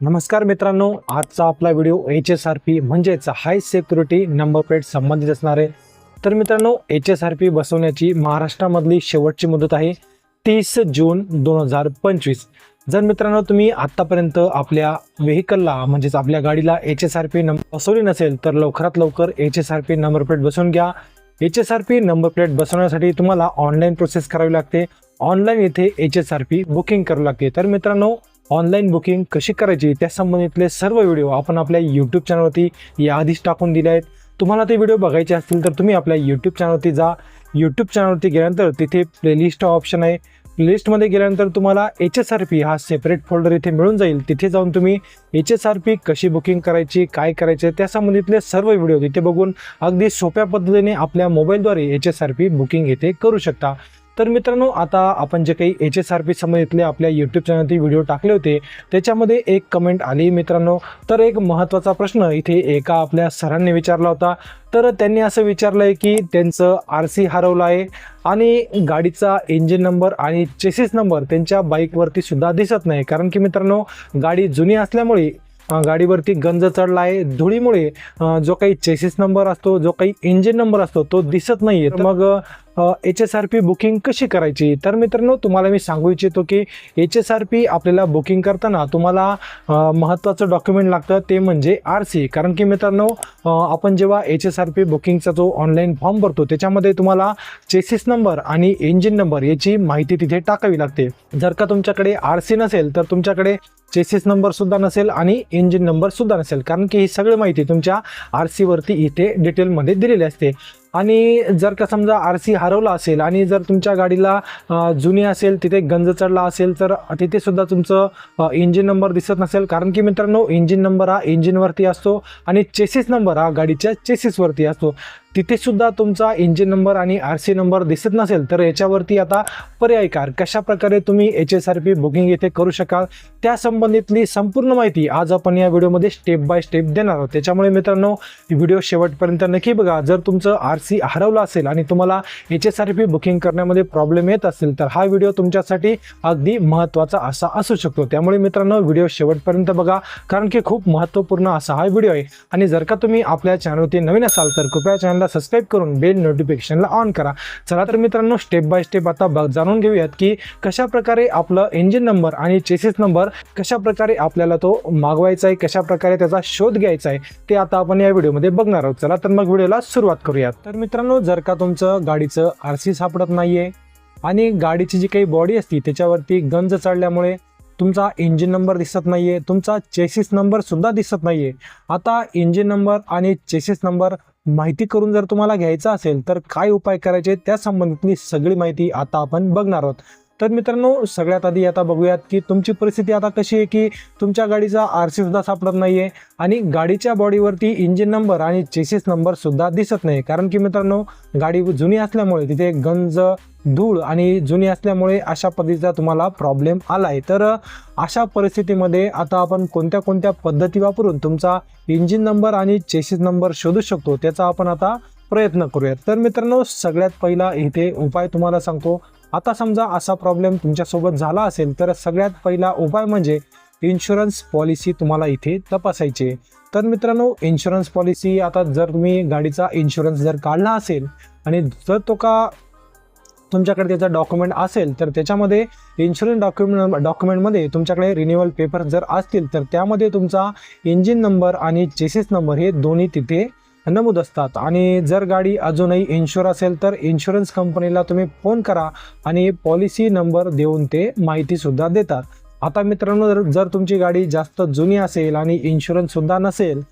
नमस्कार मित्रांनो आजचा आपला video H S R P म्हणजेच हाय सिक्युरिटी नंबर प्लेट संबंधित असणार आहे. तर मित्रांनो एच एस आर पी बसवण्याची महाराष्ट्रामधली शेवटची मुदत आहे तीस जून दोन हजार पंचवीस. जर मित्रांनो तुम्ही आत्तापर्यंत आपल्या व्हेकलला म्हणजेच आपल्या गाडीला H S R P number बसवली नसेल तर लवकरात लवकर H S R P number plate बसवून घ्या. H S R P number plate बसवण्यासाठी तुम्हाला ऑनलाईन प्रोसेस करावी लागते. ऑनलाईन इथे H S R P booking करावी लागते. तर मित्रांनो ऑनलाईन बुकिंग कशी करायची त्या संबंधितले सर्व व्हिडिओ आपण आपल्या यूट्यूब चॅनलवरती याआधीच टाकून दिले आहेत. तुम्हाला ते व्हिडिओ बघायचे असतील तर तुम्ही आपल्या यूट्यूब चॅनलवरती जा. यूट्यूब चॅनलवरती गेल्यानंतर तिथे प्लेलिस्ट ऑप्शन आहे. प्लेलिस्टमध्ये गेल्यानंतर तुम्हाला एच एस आर पी हा सेपरेट फोल्डर इथे मिळून जाईल. तिथे जाऊन तुम्ही एच एस आर पी कशी बुकिंग करायची काय करायचे त्या संबंधितले सर्व व्हिडिओ तिथे बघून अगदी सोप्या पद्धतीने आपल्या मोबाईलद्वारे H S R P booking इथे करू शकता. तर मित्रांनो आता आपण जे काही एच एस आर पी संबंधितले आपल्या यूट्यूब चॅनलवरती व्हिडिओ टाकले होते त्याच्यामध्ये एक कमेंट आली मित्रांनो. तर एक महत्त्वाचा प्रश्न इथे एका आपल्या सरांनी विचारला होता. तर त्यांनी असं विचारलं आहे की त्यांचं आर सी हरवलं आहे आणि गाडीचा इंजिन नंबर आणि चेसिस नंबर त्यांच्या बाईकवरती सुद्धा दिसत नाही. कारण की मित्रांनो गाडी जुनी असल्यामुळे गाडीवरती गंज चढला आहे. धुळीमुळे जो काही चेसिस नंबर असतो जो काही इंजिन नंबर असतो तो दिसत नाही आहे मग H S R P booking कशी करायची? तर मित्रांनो तुम्हाला मी सांगू इच्छितो की एच एस आर पी आपल्याला बुकिंग करताना तुम्हाला महत्त्वाचं डॉक्युमेंट लागतं ते म्हणजे आर सी कारण की मित्रांनो आपण जेव्हा एच एस आर पी बुकिंगचा जो ऑनलाईन फॉर्म भरतो त्याच्यामध्ये तुम्हाला चेसिस नंबर आणि इंजिन नंबर याची माहिती तिथे टाकावी लागते. जर का तुमच्याकडे आर सी नसेल तर तुमच्याकडे चेसिस नंबर सुद्धा नसेल आणि इंजिन नंबर सुद्धा नसेल. कारण की ही सगळी माहिती तुमच्या आर सीवरती इथे डिटेलमध्ये दिलेली असते. आणि जर का समजा आर सी हरवला असेल आणि जर तुमच्या गाडीला जुनी असेल तिथे गंज चढला असेल तर तिथे सुद्धा तुमचं इंजिन नंबर दिसत नसेल. कारण की मित्रांनो इंजिन नंबर हा इंजिनवरती असतो आणि चेसिस नंबर हा गाडीच्या चेसिसवरती असतो. तिथे सुद्धा तुमचा इंजिन नंबर आणि आर सी नंबर दिसत नसेल तर याच्यावरती आता पर्याय कार. कशा प्रकारे तुम्ही H S R P booking येथे करू शकाल त्या संबंधितली संपूर्ण माहिती आज आपण या व्हिडिओमध्ये स्टेप बाय स्टेप देणार आहोत. त्याच्यामुळे मित्रांनो व्हिडिओ शेवटपर्यंत नक्की बघा. जर तुमचं आर सी हरवलं असेल आणि तुम्हाला H S R P booking करण्यामध्ये प्रॉब्लेम येत असेल तर हा व्हिडिओ तुमच्यासाठी अगदी महत्त्वाचा असा असू शकतो. त्यामुळे मित्रांनो व्हिडिओ शेवटपर्यंत बघा कारण की खूप महत्त्वपूर्ण असा हा व्हिडिओ आहे. आणि जर का तुम्ही आपल्या चॅनलवरती नवीन असाल तर कृपया चॅनलला सबस्क्राईब करून बेल नोटिफिकेशनला ऑन करा. चला तर मित्रांनो स्टेप बाय स्टेप आता बघ जाणून घेऊयात की कशा प्रकारे आपलं इंजिन नंबर आणि चेसिस नंबर कशा प्रकारे आपल्याला तो मागवायचा आहे कशा प्रकारे त्याचा शोध घ्यायचा आहे ते आता आपण या व्हिडिओमध्ये बघणार आहोत. चला तर मग व्हिडिओला सुरुवात करूयात. तर मित्रांनो जर का तुमचं गाडीचं आर सी सापडत नाहीये आणि गाडीची जी काही बॉडी असती त्याच्यावरती गंज चढल्यामुळे तुमचा इंजिन नंबर दिसत नाहीये तुमचा चेसिस नंबर सुद्धा दिसत नाहीये आता इंजिन नंबर आणि चेसिस नंबर माहिती करून जर तुम्हाला घ्यायचा असेल तर काय उपाय करायचे त्या संबंधितली सगळी माहिती आता आपण बघणार आहोत. तर मित्रांनो सगळ्यात आधी आता बघूयात की तुमची परिस्थिती आता कशी आहे की तुमच्या गाडीचा आर सी सुद्धा सापडत नाहीये आणि गाडीच्या बॉडीवरती इंजिन नंबर आणि चेसिस नंबर सुद्धा दिसत नाही. कारण की मित्रांनो गाडी जुनी असल्यामुळे तिथे गंज धूळ आणि जुनी असल्यामुळे अशा पद्धतीचा तुम्हाला प्रॉब्लेम आला आहे तर अशा परिस्थितीमध्ये आता आपण कोणत्या कोणत्या पद्धती वापरून तुमचा इंजिन नंबर आणि चेसिस नंबर शोधू शकतो त्याचा आपण आता प्रयत्न करूयात. तर मित्रांनो सगळ्यात पहिला इथे उपाय तुम्हाला सांगतो. आता समजा असा प्रॉब्लेम तुमच्यासोबत झाला असेल तर सगळ्यात पहिला उपाय म्हणजे इन्शुरन्स पॉलिसी तुम्हाला इथे तपासायची तर मित्रांनो इन्शुरन्स पॉलिसी आता जर तुम्ही गाडीचा इन्शुरन्स जर काढला असेल आणि जर तो का तुमच्याकडे त्याचा डॉक्युमेंट असेल तर त्याच्यामध्ये इन्शुरन्स डॉक्युमेंट डॉक्युमेंटमध्ये तुमच्याकडे रिन्युअल पेपर जर असतील तर त्यामध्ये तुमचा इंजिन नंबर आणि चेसिस नंबर हे दोन्ही तिथे नमूद असतात. आणि जर गाडी अजूनही इन्शुर असेल तर इन्शुरन्स कंपनीला तुम्ही फोन करा आणि पॉलिसी नंबर देऊन ते माहितीसुद्धा देतात. आता मित्रांनो जर जर तुमची गाडी जास्त जुनी असेल आणि इन्शुरन्ससुद्धा नसेल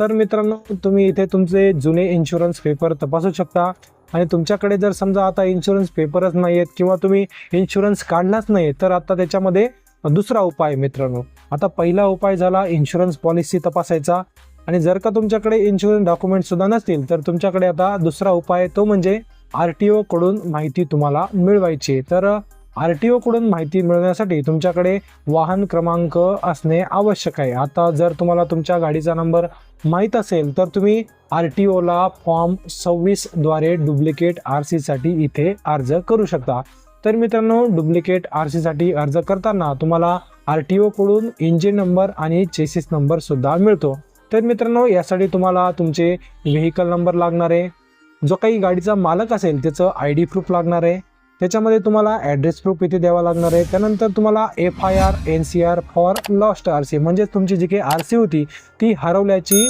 तर मित्रांनो तुम्ही इथे तुमचे जुने इन्शुरन्स पेपर तपासू शकता. आणि तुमच्याकडे जर समजा आता इन्शुरन्स पेपरच नाही आहेत किंवा तुम्ही इन्शुरन्स काढलाच नाही तर आता त्याच्यामध्ये दुसरा उपाय मित्रांनो. आता पहिला उपाय झाला इन्शुरन्स पॉलिसी तपासायचा. आणि जर का तुमच्याकडे इन्शुरन्स डॉक्युमेंट सुद्धा नसतील तर तुमच्याकडे आता दुसरा उपाय तो म्हणजे आर टी कडून माहिती तुम्हाला मिळवायची तर आर टी ओकडून माहिती मिळवण्यासाठी तुमच्याकडे वाहन क्रमांक असणे आवश्यक आहे. आता जर तुम्हाला तुमच्या गाडीचा नंबर माहीत असेल तर तुम्ही आर टी ओला फॉर्म सव्वीसद्वारे डुप्लिकेट आर सीसाठी इथे अर्ज करू शकता. तर मित्रांनो डुप्लिकेट आर सीसाठी अर्ज करताना तुम्हाला आर टी ओकडून इंजिन नंबर आणि चेसिस नंबर सुद्धा मिळतो. तर मित्रांनो यासाठी तुम्हाला तुमचे व्हेकल नंबर लागणार आहे. जो काही गाडीचा मालक असेल त्याचं आय डी प्रूफ लागणार आहे. त्याच्यामध्ये तुम्हाला ॲड्रेस प्रूफ इथे द्यावा लागणार आहे. त्यानंतर तुम्हाला F I R N C R for lost R C म्हणजेच तुमची जी काही आर सी होती ती हरवल्याची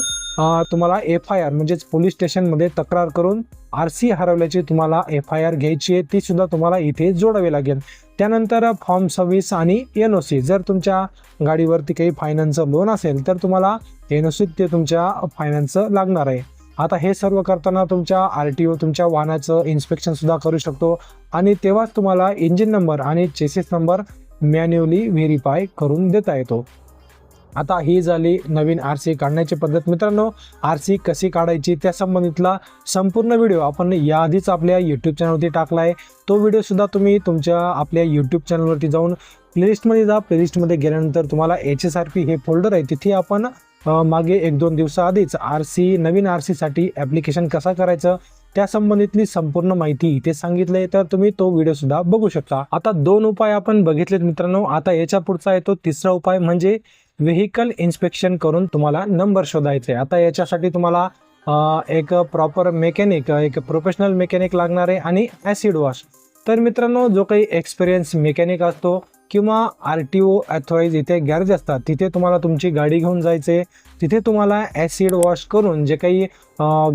तुम्हाला एफ आय आर म्हणजेच पोलीस स्टेशनमध्ये तक्रार करून आर सी हरवल्याची तुम्हाला एफ आय आर घ्यायची आहे. ती सुद्धा तुम्हाला इथे जोडावी लागेल. त्यानंतर फॉर्म सव्वीस आणि एन ओ सी जर तुमच्या गाडीवरती काही फायनान्सचं लोन असेल तर तुम्हाला एन ओ सी ते तुमच्या फायनान्सचं लागणार आहे. आता हे सर्व करताना तुमच्या आर टी ओ तुमच्या वाहनाचं इन्स्पेक्शन सुद्धा करू शकतो. आणि तेव्हाच तुम्हाला इंजिन नंबर आणि चेसिस नंबर मॅन्युअली व्हेरीफाय करून देता येतो. आता ही झाली नवीन आर सी काढण्याची पद्धत. मित्रांनो आर सी कशी काढायची त्या संबंधितला संपूर्ण व्हिडिओ आपण याआधीच आपल्या यूट्यूब चॅनलवरती टाकला आहे. तो व्हिडिओसुद्धा तुम्ही तुमच्या आपल्या यूट्यूब चॅनलवरती जाऊन प्लेलिस्टमध्ये जा. प्लेलिस्टमध्ये गेल्यानंतर तुम्हाला एच एस आर पी हे फोल्डर आहे तिथे आपण मागे एक दोन दिवसाआधीच आर सी नवीन आर सीसाठी ॲप्लिकेशन कसा करायचं त्या संबंधितली संपूर्ण माहिती इथे सांगितली तर तुम्ही तो व्हिडिओ सुद्धा बघू शकता. आता दोन उपाय आपण बघितलेत मित्रांनो. आता याच्या पुढचा येतो तिसरा उपाय म्हणजे व्हेकल इन्स्पेक्शन करून तुम्हाला नंबर शोधायचे. आता याच्यासाठी तुम्हाला एक प्रॉपर मेकॅनिक एक प्रोफेशनल मेकॅनिक लागणार आहे आणि ॲसिड वॉश तर मित्रांनो जो काही एक्सपिरियन्स मेकॅनिक असतो किंवा आर टी ओ अथॉराईज इथे गॅरेज असतात तिथे तुम्हाला तुमची गाडी घेऊन जायचे. तिथे तुम्हाला ॲसिड वॉश करून जे काही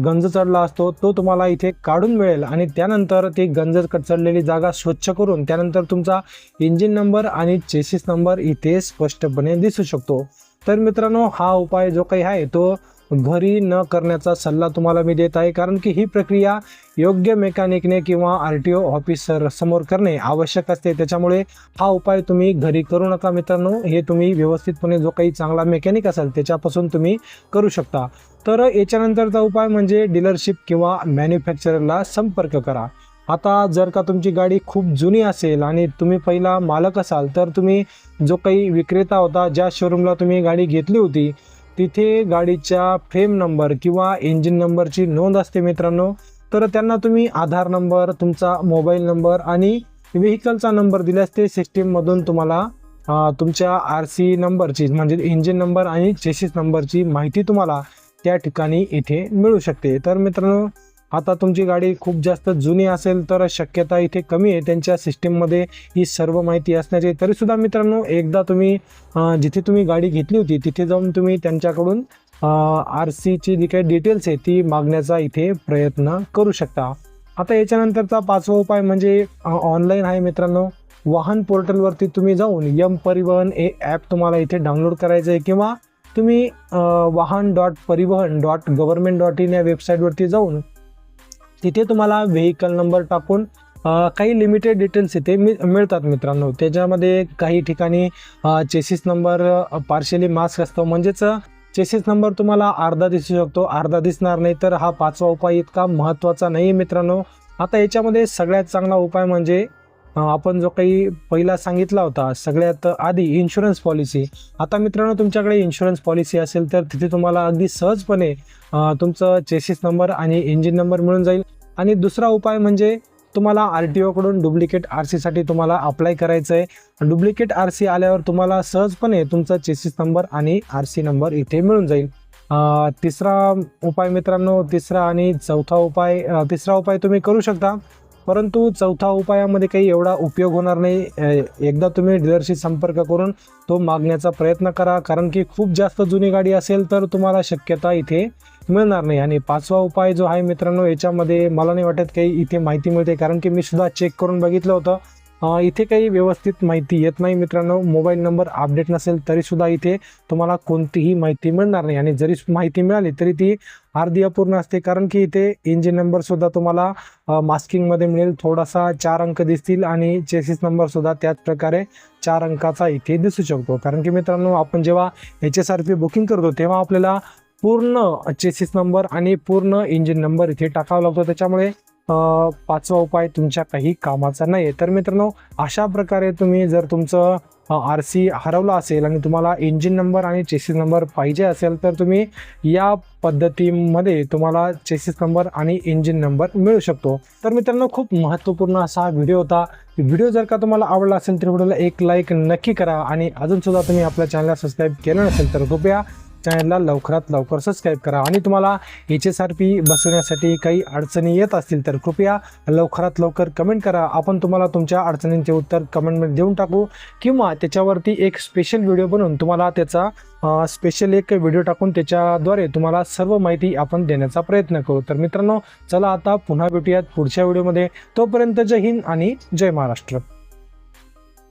गंज चढला असतो तो तुम्हाला इथे काढून मिळेल आणि त्यानंतर ती गंज चढलेली जागा स्वच्छ करून त्यानंतर तुमचा इंजिन नंबर आणि चेसिस नंबर इथे स्पष्टपणे दिसू शकतो. तर मित्रांनो हा उपाय जो काही आहे तो घरी न करण्याचा सल्ला तुम्हाला मी देत आहे कारण की ही प्रक्रिया योग्य मेकॅनिकने किंवा आर टी ओ ऑफिसर समोर करणे आवश्यक असते. त्याच्यामुळे हा उपाय तुम्ही घरी करू नका मित्रांनो. हे तुम्ही व्यवस्थितपणे जो काही चांगला मेकॅनिक असेल त्याच्यापासून तुम्ही करू शकता. तर याच्यानंतरचा उपाय म्हणजे डीलरशिप किंवा मॅन्युफॅक्चररला संपर्क करा. आता जर का तुमची गाडी खूप जुनी असेल आणि तुम्ही पहिला मालक असाल तर तुम्ही जो काही विक्रेता होता ज्या शोरूमला तुम्ही गाडी घेतली होती तिथे गाडीच्या फ्रेम नंबर किंवा इंजिन नंबरची नोंद असते मित्रांनो. तर त्यांना तुम्ही आधार नंबर तुमचा मोबाईल नंबर आणि व्हेकलचा नंबर दिल्यास ते सिस्टीममधून तुम्हाला तुमच्या आर सी नंबरची म्हणजे इंजिन नंबर आणि चेसिस नंबरची माहिती तुम्हाला त्या ठिकाणी इथे मिळू शकते. तर मित्रांनो आता तुमची गाडी खूप जास्त जुनी असेल तर शक्यता इथे कमी आहे. त्यांच्या सिस्टीममध्ये ही सर्व माहिती असण्याची तरीसुद्धा मित्रांनो एकदा तुम्ही जिथे तुम्ही गाडी घेतली होती तिथे जाऊन तुम्ही त्यांच्याकडून आर सीची जी काही डिटेल्स आहे ती मागण्याचा इथे प्रयत्न करू शकता. आता याच्यानंतरचा पाचवा उपाय म्हणजे ऑनलाईन आहे मित्रांनो. वाहन पोर्टलवरती तुम्ही जाऊन यम परिवहन हे ॲप तुम्हाला इथे डाउनलोड करायचं आहे किंवा तुम्ही वाहन डॉट परिवहन डॉट गव्हर्मेंट डॉट इन या वेबसाईटवरती जाऊन तिथे तुम्हाला व्हेकल नंबर टाकून काही लिमिटेड डिटेल्स इथे मि मिळतात मित्रांनो. त्याच्यामध्ये काही ठिकाणी चेसिस नंबर पार्शली मास्क असतो. म्हणजेच चेसिस नंबर तुम्हाला अर्धा दिसू शकतो. अर्धा दिसणार नाही तर हा पाचवा उपाय इतका महत्त्वाचा नाही आहे मित्रांनो. आता याच्यामध्ये सगळ्यात चांगला उपाय म्हणजे आपण जो काही पहिला सांगितला होता सगळ्यात आधी इन्शुरन्स पॉलिसी आता मित्रांनो तुमच्याकडे इन्शुरन्स पॉलिसी असेल तर तिथे तुम्हाला अगदी सहजपणे तुमचं चेसिस नंबर आणि इंजिन नंबर मिळून जाईल. आणि दुसरा उपाय म्हणजे तुम्हाला आर टी ओकडून डुप्लिकेट आर सीसाठी तुम्हाला अप्लाय करायचं आहे डुप्लिकेट आर सी आल्यावर तुम्हाला सहजपणे तुमचा चेसिस नंबर आणि आर सी नंबर इथे मिळून जाईल. तिसरा उपाय मित्रांनो तिसरा आणि चौथा उपाय तिसरा उपाय तुम्ही करू शकता. परंतु चौथा उपायामध्ये काही एवढा उपयोग होणार नाही. एकदा तुम्ही डीलरशी संपर्क करून तो मागण्याचा प्रयत्न करा. कारण की खूप जास्त जुनी गाडी असेल तर तुम्हाला शक्यता इथे मिळणार नाही. आणि पाचवा उपाय जो आहे मित्रांनो याच्यामध्ये मला नाही वाटत काही इथे माहिती मिळते कारण की मी सुद्धा चेक करून बघितलं होतं. इथे काही व्यवस्थित माहिती येत नाही मित्रांनो. मोबाईल नंबर अपडेट नसेल तरीसुद्धा इथे तुम्हाला कोणतीही माहिती मिळणार नाही. आणि जरी माहिती मिळाली तरी ती अर्धी अपूर्ण असते कारण की इथे इंजिन नंबरसुद्धा तुम्हाला मास्किंगमध्ये मिळेल. थोडासा चार अंक दिसतील आणि चेसिस नंबरसुद्धा त्याच प्रकारे चार अंकाचा इथे दिसू शकतो. कारण की मित्रांनो आपण जेव्हा H S R P booking करतो तेव्हा आपल्याला पूर्ण चेसिस नंबर आणि पूर्ण इंजिन नंबर इथे टाकावा लागतो. त्याच्यामुळे पाचवा उपाय तुमच्या काही कामाचा नाही आहे तर मित्रांनो अशा प्रकारे तुम्ही जर तुमचं आर सी हरवला असेल आणि तुम्हाला इंजिन नंबर आणि चेसिस नंबर पाहिजे असेल तर तुम्ही या पद्धतीमध्ये तुम्हाला चेसिस नंबर आणि इंजिन नंबर मिळू शकतो. तर मित्रांनो खूप महत्त्वपूर्ण असा हा व्हिडिओ होता. व्हिडिओ जर का तुम्हाला आवडला असेल तर व्हिडिओला एक लाईक नक्की करा. आणि अजूनसुद्धा तुम्ही आपल्या चॅनलला सबस्क्राईब केलं नसेल तर कृपया चॅनलला लवकरात लवकर सबस्क्राईब करा. आणि तुम्हाला एच एस आर पी बसवण्यासाठी काही अडचणी येत असतील तर कृपया लवकरात लवकर कमेंट करा. आपण तुम्हाला तुमच्या अडचणींचे उत्तर कमेंटमध्ये देऊन टाकू. किंवा त्याच्यावरती एक स्पेशल व्हिडिओ बनवून तुम्हाला त्याचा स्पेशल एक व्हिडिओ टाकून त्याच्याद्वारे तुम्हाला सर्व माहिती आपण देण्याचा प्रयत्न करू. तर मित्रांनो चला आता पुन्हा भेटूयात पुढच्या व्हिडिओमध्ये तोपर्यंत जय हिंद आणि जय महाराष्ट्र.